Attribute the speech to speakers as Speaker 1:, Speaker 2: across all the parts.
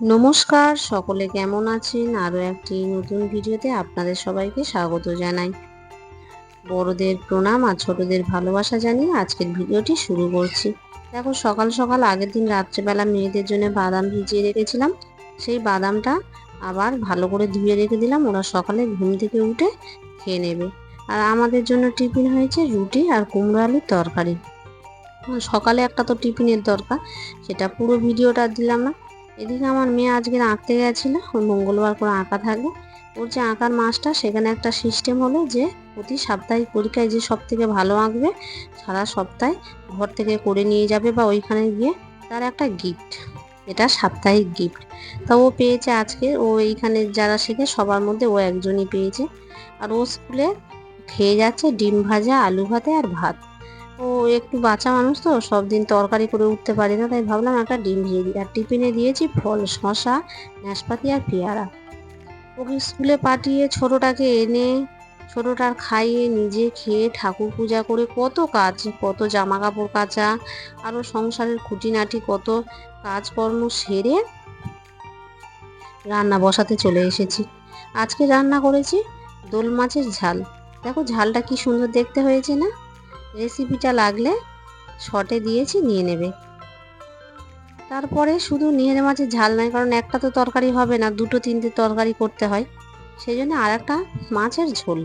Speaker 1: নমস্কার, সকলে কেমন আছেন? আরও একটি নতুন ভিডিওতে আপনাদের সবাইকে স্বাগত জানাই। বড়দের প্রণাম আর ছোটদের ভালোবাসা জানিয়ে আজকের ভিডিওটি শুরু করছি। দেখো, সকাল সকাল আগের দিন রাত্রেবেলা মেয়েদের জন্য বাদাম ভিজিয়ে রেখেছিলাম। সেই বাদামটা আবার ভালো করে ধুয়ে রেখে দিলাম। ওরা সকালে ঘুম থেকে উঠে খেয়ে নেবে। আর আমাদের জন্য টিফিন হয়েছে রুটি আর কুমড়ো আলুর তরকারি। সকালে একটা তো টিফিনের দরকার, সেটা পুরো ভিডিওটা দিলাম না। এদিকে আমার মেয়ে আজকে আঁকতে গেছিল মঙ্গলবার করে আঁকা থাকবে। ওর যে আঁকার মাসটা, সেখানে একটা সিস্টেম হলো যে প্রতি সাপ্তাহিক পরীক্ষায় যে সব থেকে ভালো আঁকবে, সারা সপ্তাহে ঘর থেকে করে নিয়ে যাবে বা ওইখানে গিয়ে তার একটা গিফট এটা সাপ্তাহিক গিফট তা ও পেয়েছে আজকে, ও এইখানে যারা শেখে, সবার মধ্যে ও একজনই পেয়েছে। আর ও স্কুলে খেয়ে যাচ্ছে ডিম ভাজা, আলু ভাতে আর ভাত। ও একটু বাচ্চা মানুষ তো সব দিন তরকারি করে উঠতে পারি না, তাই ভাবলাম একটা ডিম ভেজে দিই। আর টিফিনে দিয়েছি ফল শশা নাশপাতি আর পেয়ারা। ওকে স্কুলে পাঠিয়ে ছোটোটাকে এনে, ছোটোটার খাইয়ে নিজে খেয়ে ঠাকুর পূজা করে কত কাজ, কত জামা কাপড় কাচা আরও সংসারের খুঁটিনাটি, কত কাজকর্ম সেরে রান্না বসাতে চলে এসেছি। আজকে রান্না করেছি দোল মাছের ঝাল। দেখো ঝালটা কি সুন্দর দেখতে হয়েছে না? রেসিপিটা লাগলে শটে দিয়েছি, নিয়ে নেবে। তারপরে শুধু নিয়ে মাছের ঝাল নয়, কারণ একটা তো তরকারি হবে না, দুটো তিনটে তরকারি করতে হয়। সেই জন্য আর একটা মাছের ঝোল।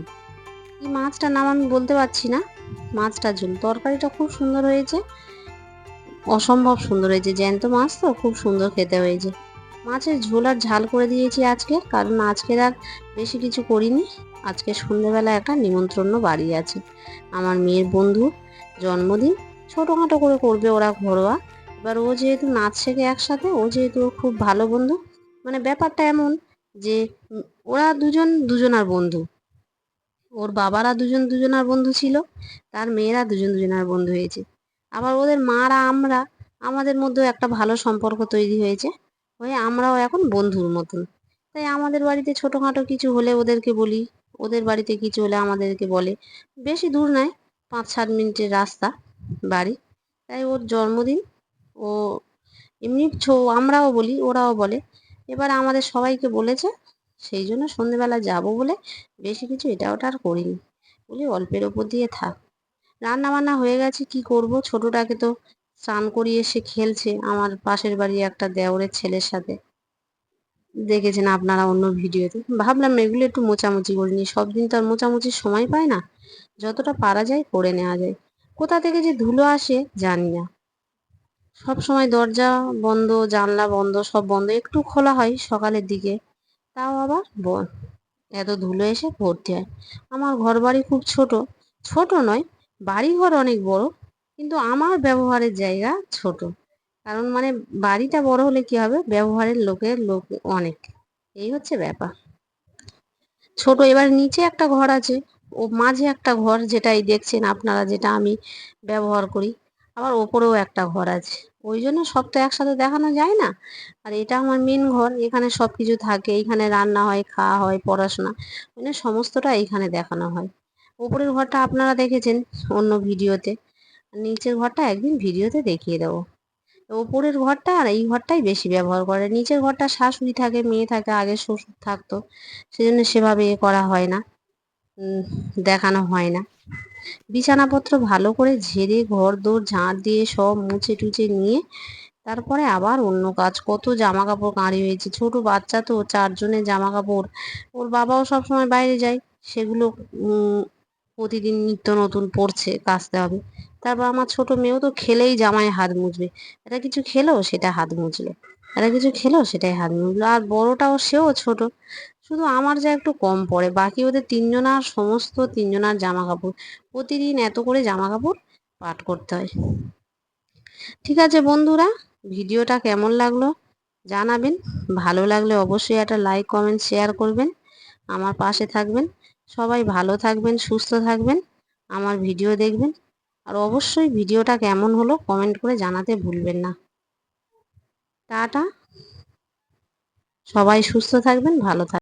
Speaker 1: এই মাছটার নাম আমি বলতে পারছি না মাছটার ঝোল। তরকারিটা খুব সুন্দর হয়েছে, অসম্ভব সুন্দর হয়েছে। জ্যান্ত মাছ তো, খুব সুন্দর খেতে হয়েছে। মাছের ঝোল আর ঝাল করে দিয়েছি আজকে, কারণ আজকের আর বেশি কিছু করিনি। আজকে সন্ধ্যেবেলা একটা নিমন্ত্রণ বাড়ি আছে। আমার মেয়ের বন্ধু জন্মদিন ছোটোখাটো করে করবে ওরা ঘরোয়া। এবার ও যেহেতু নাচ শেখে একসাথে, ও যেহেতু খুব ভালো বন্ধু মানে ব্যাপারটা এমন যে ওরা দুজন দুজনার বন্ধু। ওর বাবারা দুজন দুজনার বন্ধু ছিল, তার মেয়েরা দুজন দুজনার বন্ধু হয়েছে। আবার ওদের মারা আমরা, আমাদের মধ্যেও একটা ভালো সম্পর্ক তৈরি হয়েছে, হয়ে আমরাও এখন বন্ধুর মতন। তাই আমাদের বাড়িতে ছোটোখাটো কিছু হলে ওদেরকে বলি ওদের বাড়িতে কিছু হলে আমাদেরকে বলে। বেশি দূর নয় পাঁচ সাত মিনিটের রাস্তা বাড়ি। তাই ওর জন্মদিন, ও এমনি আমরাও বলি, ওরাও বলে। এবার আমাদের সবাইকে বলেছে, সেই জন্য সন্ধেবেলা যাব বলে বেশি কিছু এটা ওটা আর করিনি। বলি অল্পের ওপর দিয়ে থাক। রান্না বান্না হয়ে গেছে, কি করব? ছোটটাকে তো স্নান করিয়ে সে খেলছে, আমার পাশের বাড়ি একটা দেওরের ছেলের সাথে। দেখেছেন আপনারা অন্য ভিডিওতে। ভাবলাম এগুলো একটু মোচামুচি করে নিই। সব দিন তো আর মোচামুচির সময় পায় না। যতটা পারা যায় করে নেওয়া যায়। কোথা থেকে যে ধুলো আসে জানি না। সব সময় দরজা বন্ধ, জানলা বন্ধ, সব বন্ধ। একটু খোলা হয় সকালের দিকে। তাও আবার এত ধুলো এসে ভর্তি হয়। আমার ঘর বাড়ি খুব ছোট। ছোট নয় বাড়ি ঘর অনেক বড়। কিন্তু আমার ব্যবহারের জায়গা ছোট। কারণ মানে বাড়িটা বড় হলে কি হবে? ব্যবহারের লোকের লোক অনেক। এই হচ্ছে ব্যাপার। ছোট এবার নিচে একটা ঘর আছে। ও মাঝে একটা ঘর যেটাই দেখছেন আপনারা যেটা আমি ব্যবহার করি। আবার ওপরেও একটা ঘর আছে। ওই জন্য সব তো একসাথে দেখানো যায় না। আর এটা আমার মেন ঘর। এখানে সব কিছু থাকে। এইখানে রান্না হয়, খাওয়া হয়, পড়াশোনা। মানে সমস্তটা এইখানে দেখানো হয়। ওপরের ঘরটা আপনারা দেখেছেন অন্য ভিডিওতে। নিচের ঘরটা একদিন ভিডিওতে দেখিয়ে দেবো। ওপরের ঘরটা আর এই ঘরটাই বেশি ব্যবহার করে। নিচের ঘরটা শাশুড়ি থাকে, মেয়ে থাকে, আগে শ্বশুর থাকতো, সেজন্য সেভাবে এ করা হয় না দেখানো হয় না। বিছানাপত্র ভালো করে ঝেড়ে ঘর দৌড় ঝাঁট দিয়ে সব মুছে টুছে নিয়ে তারপরে আবার অন্য কাজ। কত জামা কাপড় কাঁড়ি হয়েছে, ছোট বাচ্চা তো চারজনের জামা কাপড় ওর বাবাও সবসময় বাইরে যায়, সেগুলো প্রতিদিন নিত্য নতুন পড়ছে কাচতে হবে। তারপর আমার ছোট মেয়েও তো খেলেই জামায় হাত মুছবে এটা কিছু খেলো, সেটা হাত মুছলো এটা কিছু খেলো, সেটাই হাত মুছলো আর বড়টাও সেও ছোট। শুধু আমার যা একটু কম পড়ে। বাকি ওদের তিনজনার সমস্ত তিনজনার জামা কাপড় প্রতিদিন এত করে জামা কাপড় পাঠ করতে হয়। ঠিক আছে বন্ধুরা, ভিডিওটা কেমন লাগল জানাবেন। ভালো লাগলে অবশ্যই একটা লাইক কমেন্ট শেয়ার করবেন। আমার পাশে থাকবেন। সবাই ভালো থাকবেন, সুস্থ থাকবেন। আমার ভিডিও দেখবেন। আর অবশ্যই ভিডিওটা কেমন হলো কমেন্ট করে জানাতে ভুলবেন না। টাটা। সবাই সুস্থ থাকবেন, ভালো থাকবেন।